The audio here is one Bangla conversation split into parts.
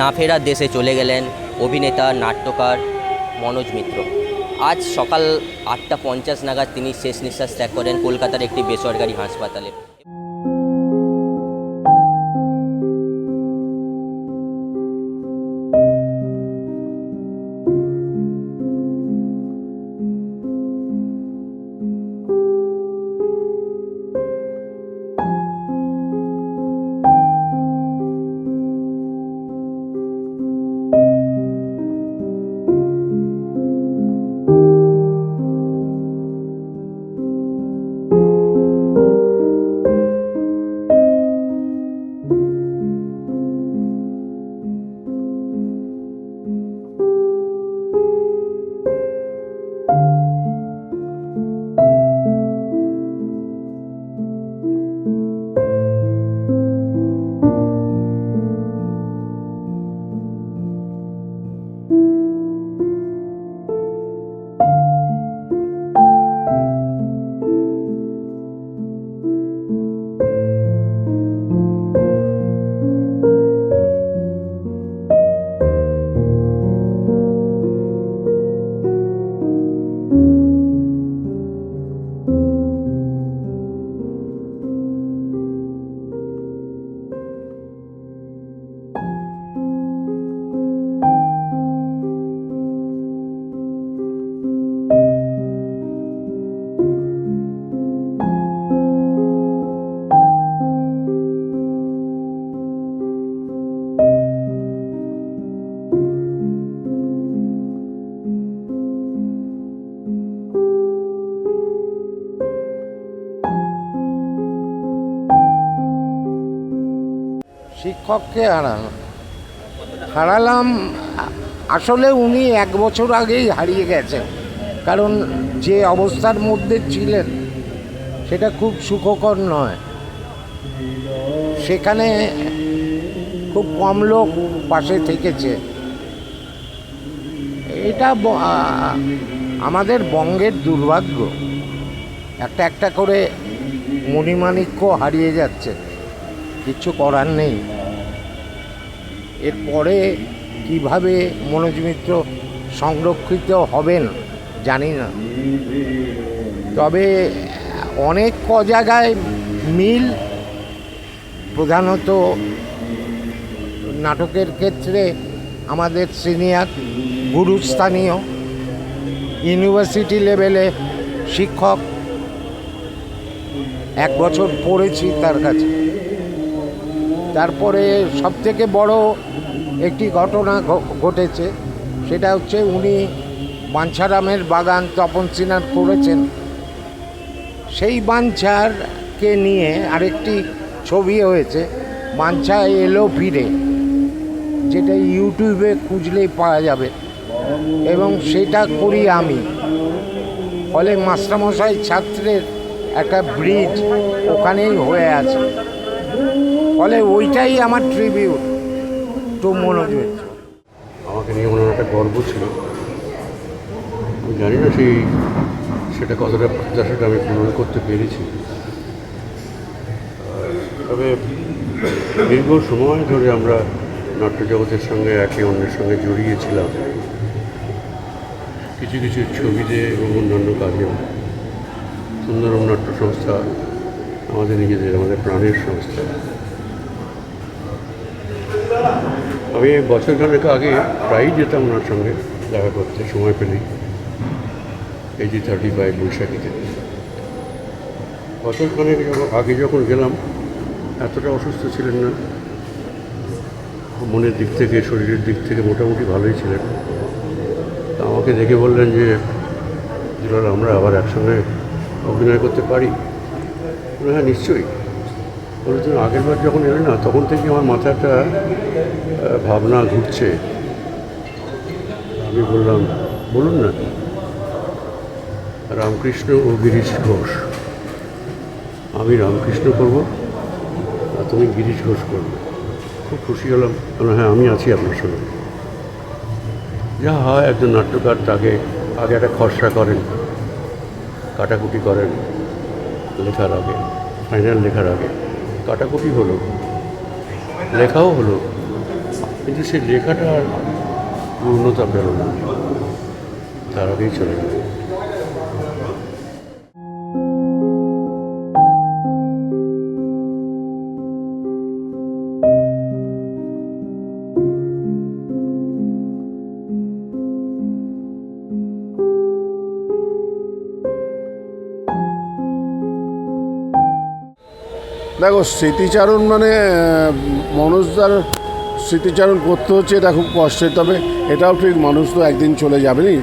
না ফেরার দেশে চলে গেলেন অভিনেতা, নাট্যকার মনোজ মিত্র। আজ সকাল আটটা পঞ্চাশ নাগাদ তিনি শেষ নিঃশ্বাস ত্যাগ করেন কলকাতার একটি বেসরকারি হাসপাতালে। শিক্ষককে হারানো হারালাম, আসলে উনি এক বছর আগেই হারিয়ে গেছেন। কারণ যে অবস্থার মধ্যে ছিলেন, সেটা খুব সুখকর নয়। সেখানে খুব কম লোক পাশে থেকেছে। এটা আমাদের বঙ্গের দুর্ভাগ্য। একটা একটা করে মণিমাণিক্য হারিয়ে যাচ্ছে। কিচ্ছু করার নেই। এরপরে কীভাবে মনোজ মিত্র সংরক্ষিত হবেন জানি না। তবে অনেক ক জায়গায় মিল প্রধানত নাটকের ক্ষেত্রে আমাদের সিনিয়র গুরুস্থানীয় ইউনিভার্সিটি লেভেলে শিক্ষক এক বছর পড়েছি তার কাছে। তারপরে সবথেকে বড় একটি ঘটনা ঘটেছে। সেটা হচ্ছে উনি বাঞ্ছারামের বাগান তপন সিনহার করেছেন। সেই বাঞ্ছারকে নিয়ে আরেকটি ছবি হয়েছে, বাঞ্ছা এলো ফিরে, যেটা ইউটিউবে খুঁজলেই পাওয়া যাবে। এবং সেটা করি আমি। ফলে মাস্টারমশাই ছাত্রের একটা ব্রিজ ওখানেই হয়ে আছে। ফলে ওইটাই আমার ট্রিবিউট টু মনোজ আমাকে নিয়ে ওনার একটা গর্ব ছিল। আমি জানি না সেই সেটা কতটা প্রত্যাশাটা আমি পূরণ করতে পেরেছি। তবে দীর্ঘ সময় ধরে আমরা নাট্য জগতের সঙ্গে একে অন্যের সঙ্গে জড়িয়েছিলাম। কিছু কিছু ছবিতে এবং অন্যান্য কাজেও। সুন্দরম নাট্য সংস্থা, আমাদের নিজেদের, আমাদের প্রাণের সংস্থা। আমি বছর খানেক আগে প্রায়ই যেতাম ওনার সঙ্গে, দেখা করতে, সময় পেলেই। এই যে থার্টি ফাইভ বৈশাখীতে। বছর খানেক আগে যখন গেলাম, এতটা অসুস্থ ছিলেন না। মনের দিক থেকে, শরীরের দিক থেকে মোটামুটি ভালোই ছিলেন। আমাকে দেখে বললেন যে আমরা আবার একসঙ্গে অভিনয় করতে পারি? হ্যাঁ নিশ্চয়ই। বলেছেন আগেরবার যখন এলেন না তখন থেকে আমার মাথাটা ভাবনা ঘুরছে। আমি বললাম বলুন না রামকৃষ্ণ ও গিরিশ ঘোষ। আমি রামকৃষ্ণ করব আর তুমি গিরিশ ঘোষ করবে। খুব খুশি হলাম বললাম, হ্যাঁ আমি আছি আপনার সঙ্গে। যা হয় একজন নাট্যকার তাকে আগে একটা খসড়া করেন কাটাকুটি করেন লেখার আগে ফাইনাল লেখার আগে। কাটাকুটি হলো, লেখাও হলো, কিন্তু সেই লেখাটা আর পূর্ণতা পেল না। তার আগেই চলে গেল। দেখো স্মৃতিচারণ মানে আহ, মনোজদার স্মৃতিচারণ করতে হচ্ছে এটা খুব কষ্টের তবে এটাও ঠিক মানুষ তো একদিন চলে যাবেনি।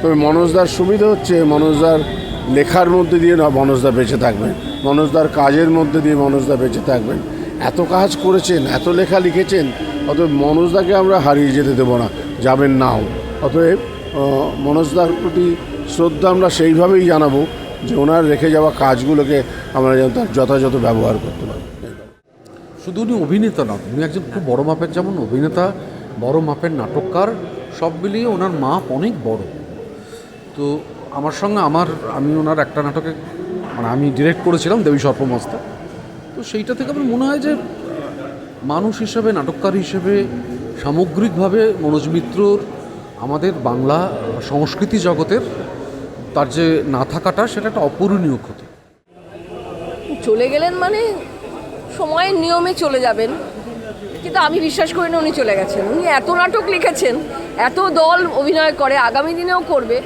তবে মনোজদার সুবিধা হচ্ছে মনোজদার লেখার মধ্যে দিয়ে না মনোজদা বেঁচে থাকবেন। মনোজদার কাজের মধ্যে দিয়ে মনোজদা বেঁচে থাকবেন। এত কাজ করেছেন এত লেখা লিখেছেন অতএব মনোজদাকে আমরা হারিয়ে যেতে দেবো না যাবেন নাও অতএব মনোজদার প্রতি শ্রদ্ধা আমরা সেইভাবেই জানাব যে ওনার রেখে যাওয়া কাজগুলোকে আমরা যেন তার যথাযথ ব্যবহার করতে পারি। শুধু উনি অভিনেতা নন, উনি একজন খুব বড় মাপের, যেমন অভিনেতা, বড় মাপের নাটককার, সব মিলিয়ে ওনার মাপ অনেক বড়। তো আমার সঙ্গে আমার, আমি ওনার একটা নাটকে মানে আমি ডিরেক্ট করেছিলাম দেবী সর্পমস্তা তো সেইটা থেকে আমার মনে হয় যে মানুষ হিসেবে, নাটককার হিসেবে, সামগ্রিকভাবে মনোজ মিত্রর আমাদের বাংলা সংস্কৃতি জগতের তার যে না থাকাটা, সেটা একটা অপূরণীয় ক্ষতি। চলে গেলেন মানে সময়ের নিয়মে চলে যাবেন। কিন্তু আমি বিশ্বাস করি না উনি চলে গেছেন। উনি এত নাটক লিখেছেন, এত দল অভিনয় করে, আগামী দিনেও করবে।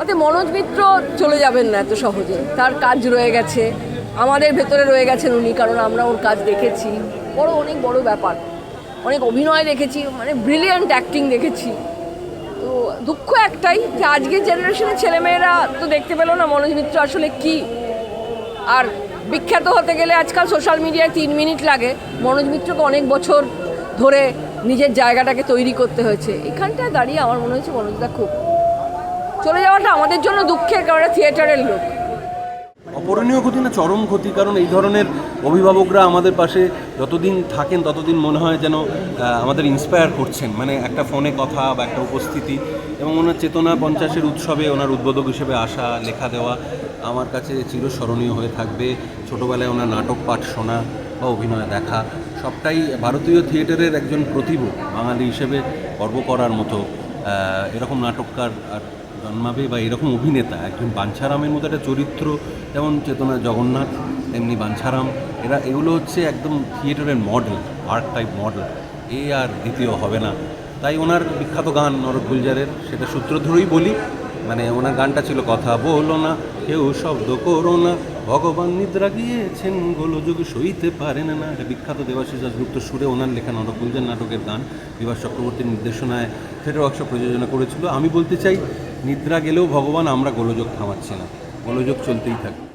অতএব মনোজ মিত্র চলে যাবেন না এত সহজে। তার কাজ রয়ে গেছে। আমাদের ভেতরে রয়ে গেছেন উনি, কারণ আমরা ওর কাজ দেখেছি। বড়, অনেক বড় ব্যাপার। অনেক অভিনয় দেখেছি মানে ব্রিলিয়ান্ট অ্যাক্টিং দেখেছি। তো দুঃখ একটাই যে আজকের জেনারেশনের ছেলেমেয়েরা তো দেখতে পেল না মনোজ মিত্র আসলে কী। আর বিখ্যাত হতে গেলে আজকাল সোশ্যাল মিডিয়ায় তিন মিনিট লাগে। মনোজ মিত্রকে অনেক বছর ধরে নিজের জায়গাটাকে তৈরি করতে হয়েছে। এখানটায় দাঁড়িয়ে আমার মনে হচ্ছে মনোজদা খুব চলে যাওয়াটা আমাদের জন্য দুঃখের কারণ থিয়েটারের লোক। অপরণীয় ক্ষতি না চরম ক্ষতি, কারণ এই ধরনের অভিভাবকরা আমাদের পাশে যতদিন থাকেন, ততদিন মনে হয় যেন আমাদের ইন্সপায়ার করছেন। মানে একটা ফোনে কথা বা একটা উপস্থিতি এবং ওনার চেতনা পঞ্চাশের উৎসবে ওনার উদ্বোধক হিসেবে আসা, লেখা দেওয়া আমার কাছে চিরস্মরণীয় হয়ে থাকবে। ছোটোবেলায় ওনার নাটক, পাঠ শোনা বা অভিনয় দেখা সবটাই ভারতীয় থিয়েটারের একজন প্রতিভ, বাঙালি হিসেবে গর্ব করার মতো। এরকম নাটককার আর জন্মাবে বা এরকম অভিনেতা একজন বাঞ্ছারামের মতো একটা চরিত্র, যেমন চেতনা জগন্নাথ তেমনি বাঞ্ছারাম। এরা, এগুলো হচ্ছে একদম থিয়েটারের মডেল আর্ট টাইপ মডেল। এ আর দ্বিতীয় হবে না। তাই ওনার বিখ্যাত গান নরক গুলজারের, সেটা সূত্র ধরেই বলি। মানে ওনার গানটা ছিল কথা বলো না, কেউ শব্দ করো না। ভগবান নিদ্রা গিয়েছেন, গোলযোগ সইতে পারেন না। এটা বিখ্যাত দেবাশিস দাসগুপ্ত সুরে ওনার লেখা নরক গুলজার নাটকের গান। বিভাস চক্রবর্তীর নির্দেশনায় থিয়েটার ওয়ার্কশপ প্রযোজনা করেছিল। আমি বলতে চাই, নিদ্রা গেলেও ভগবান, আমরা গোলযোগ থামাচ্ছি না। গোলযোগ চলতেই থাকে।